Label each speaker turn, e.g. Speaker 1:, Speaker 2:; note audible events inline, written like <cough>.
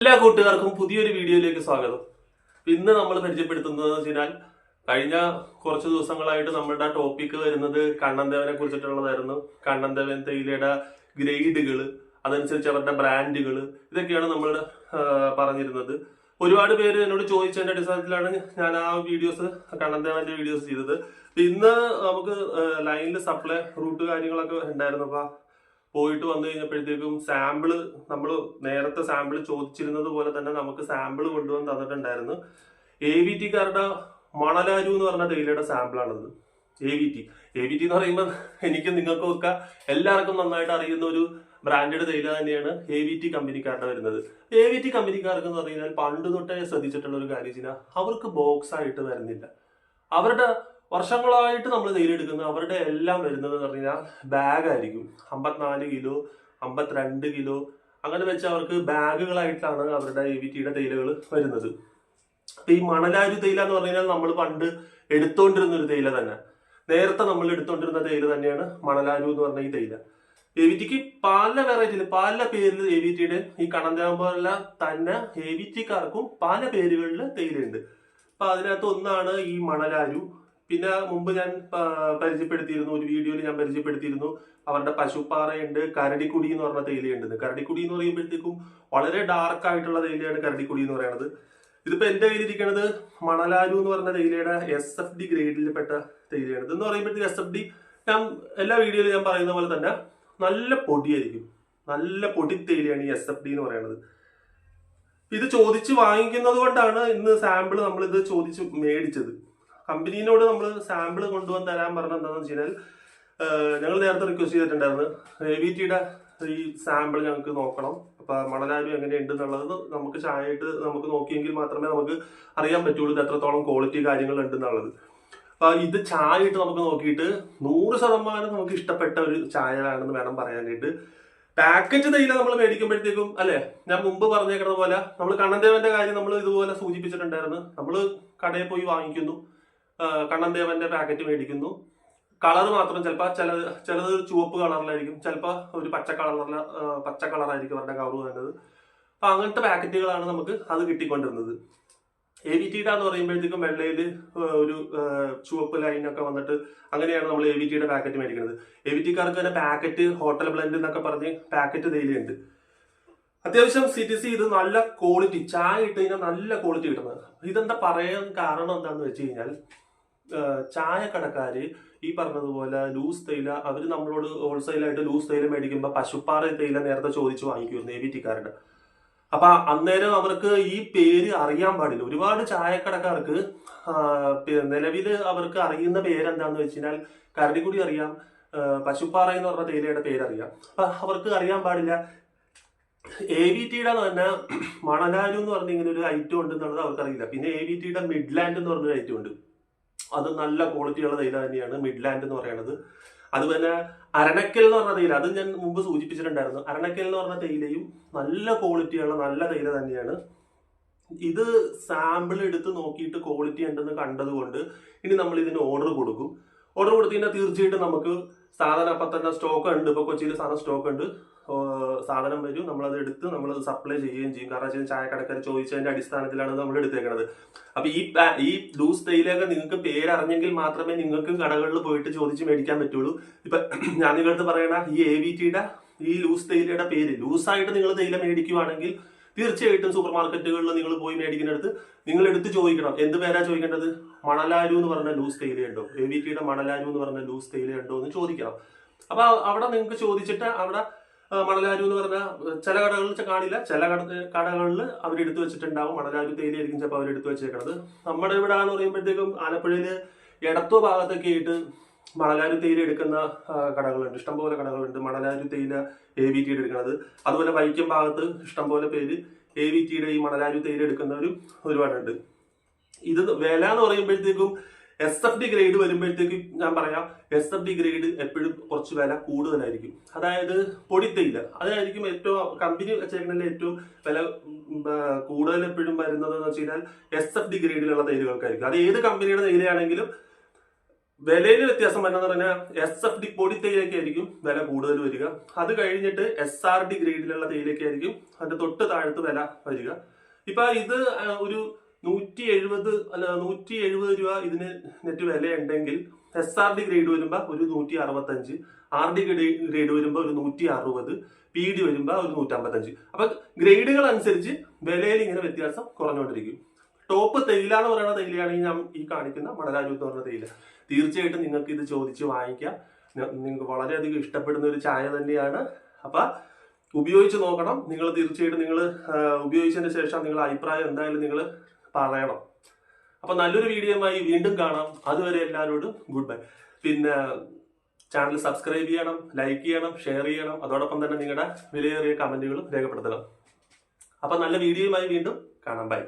Speaker 1: എല്ലാ കൂട്ടുകാർക്കും പുതിയൊരു വീഡിയോയിലേക്ക് സ്വാഗതം. ഇന്ന് നമ്മൾ പരിചയപ്പെടുത്തുന്നത് വെച്ചാൽ കഴിഞ്ഞ കുറച്ച് ദിവസങ്ങളായിട്ട് നമ്മുടെ ടോപ്പിക്ക് വരുന്നത് കണ്ണന്തേവനെ കുറിച്ചിട്ടുള്ളതായിരുന്നു. കണ്ണന്തേവൻ തേയിലയുടെ ഗ്രേഡുകൾ അതനുസരിച്ച് അവരുടെ ബ്രാൻഡുകൾ ഇതൊക്കെയാണ് നമ്മൾ പറഞ്ഞിരുന്നത്. ഒരുപാട് പേര് എന്നോട് ചോദിച്ചതിന്റെ അടിസ്ഥാനത്തിലാണ് ഞാൻ ആ വീഡിയോസ് കണ്ണന്തേവന്റെ വീഡിയോസ് ചെയ്തത്. ഇന്ന് നമുക്ക് ലൈനിൽ സപ്ലൈ റൂട്ട് കാര്യങ്ങളൊക്കെ ഉണ്ടായിരുന്നു. അപ്പൊ പോയിട്ട് വന്നു കഴിഞ്ഞപ്പോഴത്തേക്കും സാമ്പിൾ നമ്മൾ നേരത്തെ സാമ്പിൾ ചോദിച്ചിരുന്നത് പോലെ തന്നെ നമുക്ക് സാമ്പിൾ കൊണ്ടുവന്ന് തന്നിട്ടുണ്ടായിരുന്നു. എ വി ടിക്കാരുടെ മണലാരു എന്ന് പറഞ്ഞ തേയിലയുടെ സാമ്പിളാണിത് A V T A V T എന്ന് പറയുമ്പോൾ എനിക്ക് നിങ്ങൾക്കും ഒക്കെ എല്ലാവർക്കും നന്നായിട്ട് അറിയുന്ന ഒരു ബ്രാൻഡഡ് തേയില തന്നെയാണ് എ വി ടി കമ്പനിക്കാരുടെ വരുന്നത്. എ വി ടി കമ്പനിക്കാർക്ക് എന്ന് പറഞ്ഞാൽ പണ്ട് തൊട്ടേ ശ്രദ്ധിച്ചിട്ടുള്ള ഒരു കാര്യം അവർക്ക് ബോക്സ് ആയിട്ട് വരുന്നില്ല. അവരുടെ വർഷങ്ങളായിട്ട് നമ്മൾ തേയിലെടുക്കുന്നത് അവരുടെ എല്ലാം വരുന്നത് എന്ന് പറഞ്ഞു കഴിഞ്ഞാൽ ബാഗായിരിക്കും. അമ്പത്തിനാല് കിലോ അമ്പത്തിരണ്ട് കിലോ അങ്ങനെ വെച്ച് അവർക്ക് ബാഗുകളായിട്ടാണ് അവരുടെ എ വി ടിയുടെ തേയിലകൾ വരുന്നത്. അപ്പൊ ഈ മണലാരു തേയില എന്ന് പറഞ്ഞു കഴിഞ്ഞാൽ നമ്മൾ പണ്ട് എടുത്തുകൊണ്ടിരുന്ന ഒരു തേയില തന്നെ. നേരത്തെ നമ്മൾ എടുത്തുകൊണ്ടിരുന്ന തേയില തന്നെയാണ് മണലാരു എന്ന് പറഞ്ഞ ഈ തേയില എ വി ടിക്ക് പല വെറൈറ്റിയിൽ പല പേരിൽ എ വി ടിയുടെ ഈ കണന്താമ്പല തന്നെ എ വി ടിക്കാർക്കും പല പേരുകളിൽ തേയിലയുണ്ട് അപ്പൊ അതിനകത്ത് ഒന്നാണ് ഈ മണലാരു പിന്നെ മുമ്പ് ഞാൻ പരിചയപ്പെടുത്തിയിരുന്നു ഒരു വീഡിയോയിൽ ഞാൻ പരിചയപ്പെടുത്തിയിരുന്നു. അവരുടെ പശുപ്പാറയുണ്ട് കരടിക്കുടി എന്ന് പറഞ്ഞ തേയിലയുണ്ട് കരടിക്കുടി എന്ന് പറയുമ്പോഴത്തേക്കും വളരെ ഡാർക്ക് ആയിട്ടുള്ള തേയിലയാണ് കരടിക്കുടി എന്ന് പറയുന്നത്. ഇതിപ്പോൾ എന്റെ കയ്യിലിരിക്കുന്നത് മണലാരു എന്ന് പറഞ്ഞ തേയിലയുടെ എസ് എഫ് ഡി ഗ്രേഡിൽപ്പെട്ട തേയിലയാണ്. ഇതെന്ന് പറയുമ്പോഴത്തേക്ക് എസ് എഫ് ഡി ഞാൻ എല്ലാ വീഡിയോയിലും ഞാൻ പറയുന്ന പോലെ തന്നെ നല്ല പൊടിയായിരിക്കും. നല്ല പൊടി തേയിലയാണ് ഈ എസ് എഫ് ഡി എന്ന് പറയുന്നത്. ഇത് ചോദിച്ച് വാങ്ങിക്കുന്നത് കൊണ്ടാണ് ഇന്ന് സാമ്പിൾ നമ്മൾ ഇത് ചോദിച്ച് മേടിച്ചത്. കമ്പനീനോട് നമ്മൾ സാമ്പിൾ കൊണ്ടുവന്ന് തരാൻ പറഞ്ഞത് എന്താണെന്ന് വെച്ച് കഴിഞ്ഞാൽ ഞങ്ങൾ നേരത്തെ റിക്വസ്റ്റ് ചെയ്തിട്ടുണ്ടായിരുന്നു. എ വി ടിയുടെ ഈ സാമ്പിൾ ഞങ്ങൾക്ക് നോക്കണം. അപ്പൊ മണലാരും എങ്ങനെയുണ്ട് എന്നുള്ളത് നമുക്ക് ചായയിട്ട് നമുക്ക് നോക്കിയെങ്കിൽ മാത്രമേ നമുക്ക് അറിയാൻ പറ്റുള്ളൂ ഇത് എത്രത്തോളം ക്വാളിറ്റി കാര്യങ്ങൾ ഉണ്ട് എന്നുള്ളത് അപ്പൊ ഇത് ചായ ഇട്ട് നമുക്ക് നോക്കിയിട്ട് നൂറ് ശതമാനം നമുക്ക് ഇഷ്ടപ്പെട്ട ഒരു ചായയാണെന്ന് വേണം പറയാനായിട്ട്. പാക്കറ്റ് തേയില നമ്മൾ മേടിക്കുമ്പോഴത്തേക്കും അല്ലെ? ഞാൻ മുമ്പ് പറഞ്ഞേക്കുന്ന പോലെ നമ്മൾ കണ്ണൻദേവന്റെ കാര്യം നമ്മൾ ഇതുപോലെ സൂചിപ്പിച്ചിട്ടുണ്ടായിരുന്നു. നമ്മൾ കടയിൽ പോയി വാങ്ങിക്കുന്നു. ആ, കണ്ണൻദേവന്റെ പാക്കറ്റ് മേടിക്കുന്നു. കളർ മാത്രം ചിലപ്പോൾ ചില ചിലത് ചുവപ്പ് കളറിലായിരിക്കും ചിലപ്പോൾ ഒരു പച്ച കളറില പച്ച കളറായിരിക്കും അവരുടെ കവർ വരുന്നത് അപ്പൊ അങ്ങനത്തെ പാക്കറ്റുകളാണ് നമുക്ക് അത് കിട്ടിക്കൊണ്ടിരുന്നത്. എ വി ടിയുടെ എന്ന് പറയുമ്പോഴത്തേക്കും വെള്ളയിൽ ഒരു ചുവപ്പ് ലൈനൊക്കെ വന്നിട്ട് അങ്ങനെയാണ് നമ്മൾ എ വി ടിയുടെ പാക്കറ്റ് മേടിക്കുന്നത്. എ വി ടിക്കാർക്ക് തന്നെ പാക്കറ്റ് ഹോട്ടൽ ബ്ലെൻഡ് എന്നൊക്കെ പറഞ്ഞ് പാക്കറ്റ് ഉണ്ട് അത്യാവശ്യം സി ടി സി ഇത് നല്ല ക്വാളിറ്റി ചായ ഇട്ട് കഴിഞ്ഞാൽ നല്ല ക്വാളിറ്റി കിട്ടുന്നത്. ഇതെന്താ പറയാൻ കാരണം എന്താണെന്ന് വെച്ച് കഴിഞ്ഞാൽ ചായക്കടക്കാര് ഈ പറഞ്ഞതുപോലെ ലൂസ് തേയില അവർ നമ്മളോട് ഹോൾസെയിലായിട്ട് ലൂസ് തേയില മേടിക്കുമ്പോൾ പശുപ്പാറ തേയില നേരത്തെ ചോദിച്ചു വാങ്ങിക്കുമായിരുന്നു എ ടിക്കാരുടെ അപ്പൊ അന്നേരം അവർക്ക് ഈ പേര് അറിയാൻ പാടില്ല. ഒരുപാട് ചായക്കടക്കാർക്ക് നിലവിൽ അവർക്ക് അറിയുന്ന പേരെന്താന്ന് വെച്ച് കഴിഞ്ഞാൽ കരടിക്കുടി അറിയാം പശുപ്പാറ എന്ന് പറഞ്ഞ തേയിലയുടെ പേരറിയാം. അപ്പൊ അവർക്ക് അറിയാൻ പാടില്ല. എ വി ടിയുടെ തന്നെ മണലാരു എന്ന് പറഞ്ഞ ഇങ്ങനെ ഒരു ഐറ്റം ഉണ്ട് എന്നുള്ളത് അവർക്കറിയില്ല. പിന്നെ എ വി ടിയുടെ മിഡ്ലാൻഡ് എന്ന് പറഞ്ഞൊരു ഐറ്റം ഉണ്ട്. അത് നല്ല ക്വാളിറ്റിയുള്ള തേയില തന്നെയാണ്. മിഡ്ലാൻഡ് എന്ന് പറയുന്നത്. അതുപോലെ അരണക്കൽ എന്ന് പറഞ്ഞ തേയില അത് ഞാൻ മുമ്പ് സൂചിപ്പിച്ചിട്ടുണ്ടായിരുന്നു. അരണക്കൽ എന്ന് പറഞ്ഞ തേയിലയും നല്ല ക്വാളിറ്റിയുള്ള നല്ല തേയില തന്നെയാണ്. ഇത് സാമ്പിൾ എടുത്ത് നോക്കിയിട്ട് ക്വാളിറ്റി ഉണ്ടെന്ന് കണ്ടതുകൊണ്ട് ഇനി നമ്മൾ ഇതിന് ഓർഡർ കൊടുക്കും. ഓർഡർ കൊടുത്തു കഴിഞ്ഞാൽ തീർച്ചയായിട്ടും നമുക്ക് സാധനം അപ്പം തന്നെ സ്റ്റോക്ക് ഉണ്ട്. ഇപ്പോൾ കൊച്ചിയിൽ സാധനം സ്റ്റോക്ക് ഉണ്ട്. സാധനം വരും. നമ്മളത് എടുത്ത് നമ്മൾ സപ്ലൈ ചെയ്യുകയും ചെയ്യും. കാരണം വെച്ചാൽ ചായക്കടക്കാർ ചോദിച്ചതിന്റെ അടിസ്ഥാനത്തിലാണ് നമ്മൾ എടുത്തേക്കുന്നത് അപ്പോൾ ഈ ഈ ലൂസ് തേയിലൊക്കെ നിങ്ങൾക്ക് പേരറിഞ്ഞെങ്കിൽ മാത്രമേ നിങ്ങൾക്ക് കടകളിൽ പോയിട്ട് ചോദിച്ച് മേടിക്കാൻ പറ്റുള്ളൂ. ഇപ്പൊ <clears throat> ഞാൻ നിങ്ങളടുത്ത് പറയണ ഈ എ വി ടിയുടെ ഈ ലൂസ് തേയിലയുടെ പേര് ലൂസായിട്ട് നിങ്ങൾ തേയില മേടിക്കുവാണെങ്കിൽ തീർച്ചയായിട്ടും സൂപ്പർ മാർക്കറ്റുകളിൽ നിങ്ങൾ പോയി മേടിക്കുന്നിടത്ത് നിങ്ങൾ എടുത്ത് ചോദിക്കണം. എന്ത് പേരാ ചോദിക്കേണ്ടത്? മണലാരു എന്ന് പറഞ്ഞ ലൂസ് തേയിലയുണ്ടോ എ വി ടിയുടെ മണലാരു എന്ന് പറഞ്ഞ ലൂസ് തേയിലയുണ്ടോ എന്ന് ചോദിക്കണം. അപ്പൊ അവിടെ നിങ്ങൾക്ക് ചോദിച്ചിട്ട് അവിടെ മണലാരു എന്ന് പറഞ്ഞ ചില കടകളിൽ കാണില്ല. ചില കട കടകളിൽ അവരെടുത്ത് വെച്ചിട്ടുണ്ടാവും. മണലാരു തേയിലായിരിക്കും ചിലപ്പോൾ അവരെടുത്ത് വെച്ചേക്കണത്. നമ്മുടെ ഇവിടെ എന്ന് പറയുമ്പോഴത്തേക്കും ആലപ്പുഴയിൽ എടത്തോ ഭാഗത്തൊക്കെ ആയിട്ട് മണലാരു തേയില എടുക്കുന്ന കടകളുണ്ട്. ഇഷ്ടംപോലെ കടകളുണ്ട്. മണലാരു തേയില എ വി ടി എടുക്കുന്നത് അതുപോലെ വൈക്കം ഭാഗത്ത് ഇഷ്ടംപോലെ പേര് എ വി ടിയുടെ ഈ മണലാരു തേയില എടുക്കുന്നവരും ഒരുപാടുണ്ട്. ഇത് വില എന്ന് പറയുമ്പോഴത്തേക്കും എസ് എഫ് ഡി ഗ്രേഡ് വരുമ്പോഴത്തേക്കും ഞാൻ പറയാം എസ് എഫ് ഡി ഗ്രേഡ് എപ്പോഴും കുറച്ച് വില കൂടുതലായിരിക്കും. അതായത് പൊടിത്തേയില അതായിരിക്കും ഏറ്റവും കമ്പനി വെച്ചേക്കുന്നതിൽ ഏറ്റവും വില കൂടുതൽ എപ്പോഴും വരുന്നത് എന്ന് വെച്ച് കഴിഞ്ഞാൽ എസ് എഫ് ഡി ഗ്രേഡിലുള്ള തേരുകൾക്കായിരിക്കും അത് ഏത് കമ്പനിയുടെ തൈലയാണെങ്കിലും വിലയിൽ വ്യത്യാസം വരുന്നത് പറഞ്ഞാൽ എസ് എഫ് ഡി പൊടി തേയിലൊക്കെ ആയിരിക്കും വില കൂടുതൽ വരിക. അത് കഴിഞ്ഞിട്ട് എസ് ആർ ഡി ഗ്രേഡിലുള്ള തേയിലൊക്കെ ആയിരിക്കും അതിന്റെ തൊട്ട് താഴത്ത് വില വരിക. ഇപ്പൊ ഇത് ഒരു നൂറ്റി എഴുപത് അല്ല നൂറ്റി എഴുപത് രൂപ ഇതിന് നെറ്റ് വില ഉണ്ടെങ്കിൽ എസ് ആർ ഡി ഗ്രേഡ് വരുമ്പോ ഒരു നൂറ്റി അറുപത്തഞ്ച് ആർ ഡി ഗ്രേഡ് വരുമ്പോ ഒരു നൂറ്റി അറുപത് പി ഡി വരുമ്പോ ഒരു നൂറ്റമ്പത്തഞ്ച്. അപ്പൊ ഗ്രേഡുകൾ അനുസരിച്ച് വിലയിൽ ഇങ്ങനെ വ്യത്യാസം കുറഞ്ഞുകൊണ്ടിരിക്കും. ടോപ്പ് തേയിലാണ് പറയുന്ന തേയിലയാണെങ്കിൽ ഞാൻ ഈ കാണിക്കുന്ന മണരാജു എന്ന് പറയുന്ന തേയില. തീർച്ചയായിട്ടും നിങ്ങൾക്ക് ഇത് ചോദിച്ച് വാങ്ങിക്കാം. നിങ്ങൾക്ക് വളരെയധികം ഇഷ്ടപ്പെടുന്ന ഒരു ചായ തന്നെയാണ്. അപ്പൊ ഉപയോഗിച്ച് നോക്കണം. നിങ്ങൾ തീർച്ചയായിട്ടും നിങ്ങൾ ഉപയോഗിച്ചതിന് ശേഷം നിങ്ങൾ അഭിപ്രായം എന്തായാലും നിങ്ങൾ പറയണം. അപ്പൊ നല്ലൊരു വീഡിയോയുമായി വീണ്ടും കാണാം. അതുവരെ എല്ലാവരോടും ഗുഡ് ബൈ പിന്നെ ചാനൽ സബ്സ്ക്രൈബ് ചെയ്യണം ലൈക്ക് ചെയ്യണം ഷെയർ ചെയ്യണം. അതോടൊപ്പം തന്നെ നിങ്ങളുടെ വിലയേറിയ കമന്റുകളും രേഖപ്പെടുത്തണം. അപ്പൊ നല്ല വീഡിയോയുമായി വീണ്ടും കാണാം. ബൈ